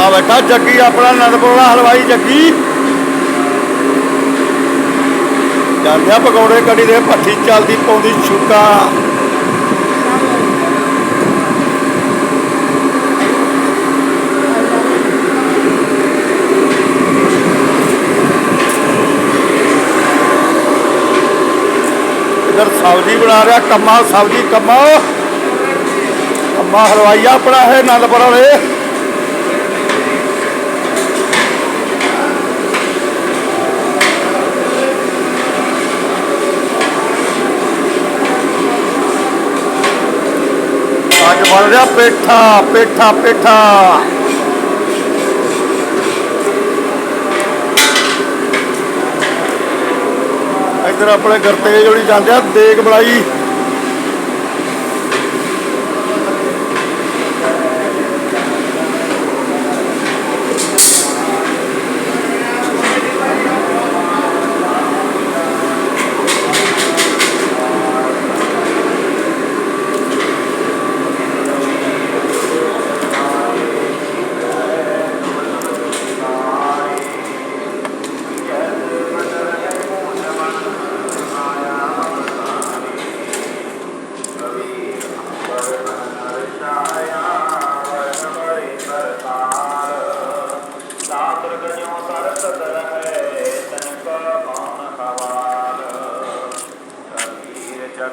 ਆ ਬੈਠਾ ਜੱਗੀ ਆਪਣਾ ਨੰਦਪੁਰ ਦਾ ਹਲਵਾਈ ਜੱਗੀ ਜਾਂਦਿਆ ਪਕੌੜੇ ਕੜੀ ਦੇ, ਭੱਠੀ ਚੱਲਦੀ ਪਾਉਂਦੀ ਛੁੱਕਾ ਇਧਰ ਸਬਜ਼ੀ ਬਣਾ ਰਿਹਾ, ਕੰਮਾ, ਸਬਜ਼ੀ ਕੰਮਾ। ਕੰਮਾ ਹਲਵਾਈ ਆਪਣਾ ਇਹ ਨੰਦਪੁਰ ਵਾਲੇ ਅੱਜ ਬਣ ਰਿਹਾ ਪੇਠਾ ਪੇਠਾ ਪੇਠਾ। ਇੱਧਰ ਆਪਣੇ ਗਰਤੇਜ ਜਿਹੜੀ ਜਾਂਦੇ ਆ ਦੇਗ ਬੜਾਈ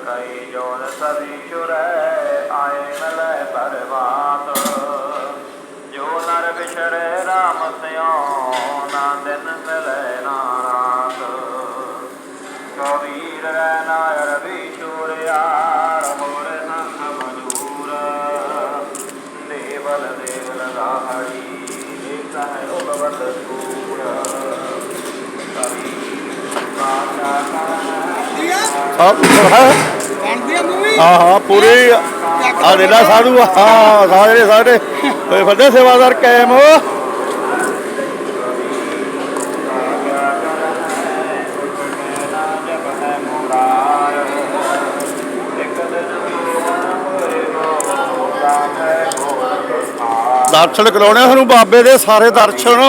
ਚਕਾਈ ਜੋਨ ਸਦੀ ਸ਼ੁਰੈ ਆਏ ਮਲੈ ਪਰਵਾਤ। ਜੋ ਨਰ ਵਿਸ਼ਰੇ ਰਾਮ ਸਿਓ ਨਾ ਦਿਨ ਮਿਲੈ ਨਾ ਰਾਤ। ਕਬੀਰ ਰੈ ਨਾਇਰ ਵਿਸ਼ੁਰਿਆ ਰਮੋਰ ਸੰਖ ਮਜੂਰ ਦੇਵਲ ਦੇਵਲ ਰਾਹੜੀ ਏਕ ਹੈ ਉਪਵਤ ਸੂਰ। ਕਬੀਰ ਕਾਚਾ ਸਭ ਹੈ ਹਾਂ ਹਾਂ ਪੂਰੀ ਆ ਦੇਲਾ ਸਾਧੂ ਹਾਂ ਸਾਰੇ ਸਾਡੇ ਹੋਏ ਫੱਦੇ ਸੇਵਾਦਾਰ ਕਾਇਮ। ਦਰਸ਼ਨ ਕਰਾਉਣੇ ਸਾਨੂੰ ਬਾਬੇ ਦੇ ਸਾਰੇ ਦਰਸ਼ਨ।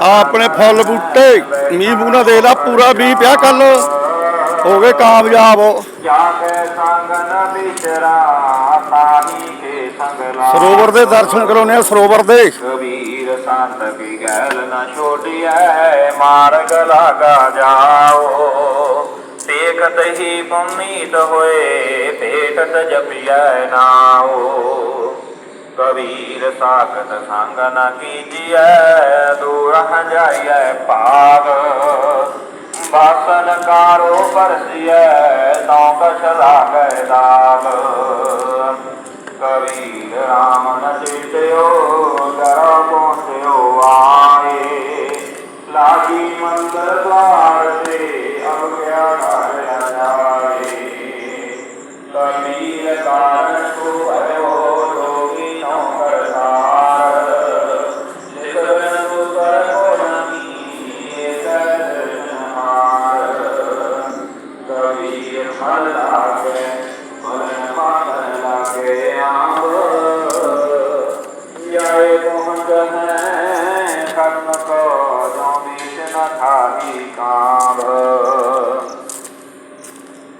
ਆ ਆਪਣੇ ਫੁੱਲ ਬੂਟੇ, ਮੀਂਹ ਮੂਨਾ ਦੇ ਲਾ, ਪੂਰਾ ਮੀਂਹ ਪਿਆ ਕੱਲ ਹੋ ਗਏ ਕਾਮਯਾਬ। ਤਾਹੀ ਸਰੋਵਰ ਦੇ ਦਰਸ਼ਨ ਕਰਾਉਣੇ ਆ ਸਰੋਵਰ ਦੇ। ਕਬੀਰ ਸੰਤ ਕੀ ਗੈਲ ਨ ਛੋਟਿਐ ਮਾਰਗ ਲਾਗਾ ਜਾਓ। ਦੇਖਤ ਹੀ ਪੁਨੀਤ ਹੋਏ ਭੇਟਤ ਜਪਿਐ ਨਾਓ ਕਬੀਰ ਸਾਖਤ ਸੰਗ ਨ ਕੀਜੀਐ ਦੂਰ ਜਾਈਐ ਭਾਗ। ਬਾਸਨ ਕਾਰੋ ਪਰਸੀਐ ਤਉ ਕਛ ਲਾਗੈ ਦਾਗ। ਕਬੀਰ ਰਾਮ ਨ ਚੇਤਿਓ ਦਰੋ ਪਹੁੰਚਿਓ ਆਏ। ਲਾਗੀ ਮੰਦਰ ਪਹੁੰਚ ਹੈ ਕਰਮ ਕੋ ਜੋ ਬੀਚ ਨ ਖਾਹੀ ਕਾਂਭ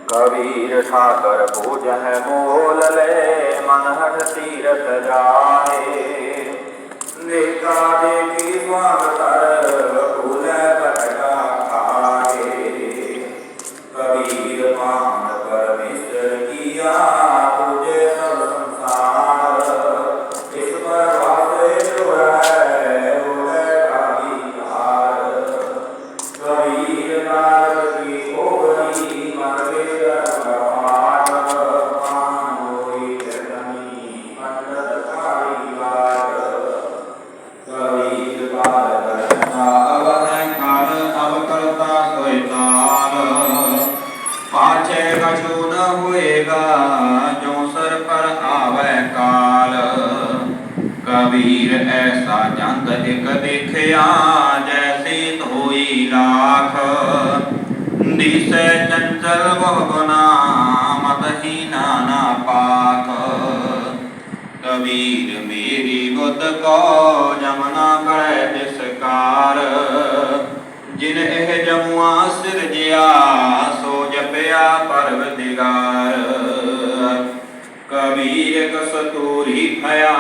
ਕਬੀਰ ਠਾਕਰ ਪੂਜ ਹੈ ਮੋਲ ਲੈ ਮਨ ਹਟ ਤੀਰਥ ਜਾਏ ਨੇਕਾ ਦੇ ਕੀ ਨ ਹੋਏਗਾ, ਜੋ ਸਰ ਪਰ ਆਵੈ ਕਾਲ। ਕਬੀਰ ਐਸਾ ਜੰਤ ਇਕ ਦੇਖਿਆ, ਜੈਸੀ ਧੋਈ ਲਾਖ ਦਿਸੈ ਚੰਚਲ ਬਹੁ ਗੁਨਾ ਮਤ ਹੀ ਨਾਨਾ ਪਾਖ। ਕਬੀਰ, ਮੇਰੀ ਬੁੱਧ ਕੋ, ਜਮਨਾ ਕਰੈ ਤਿਸਕਾਰ ਜਿਨ ਇਹ ਜਮੁਆ ਸਿਰਜਿਆ ਸੋ ਜਪਿਆ ਪਰਵਦਿਗਾਰ ਕਬੀਰ ਕਸਤੂਰੀ ਭਇਆ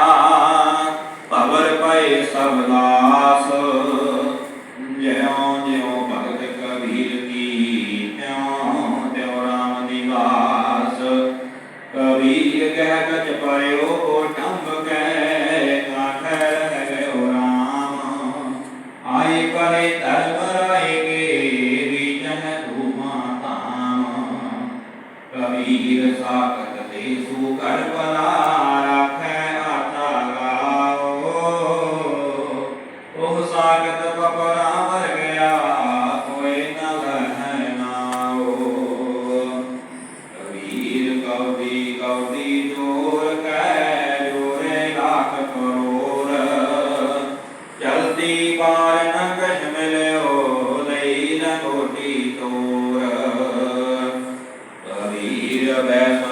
Amen.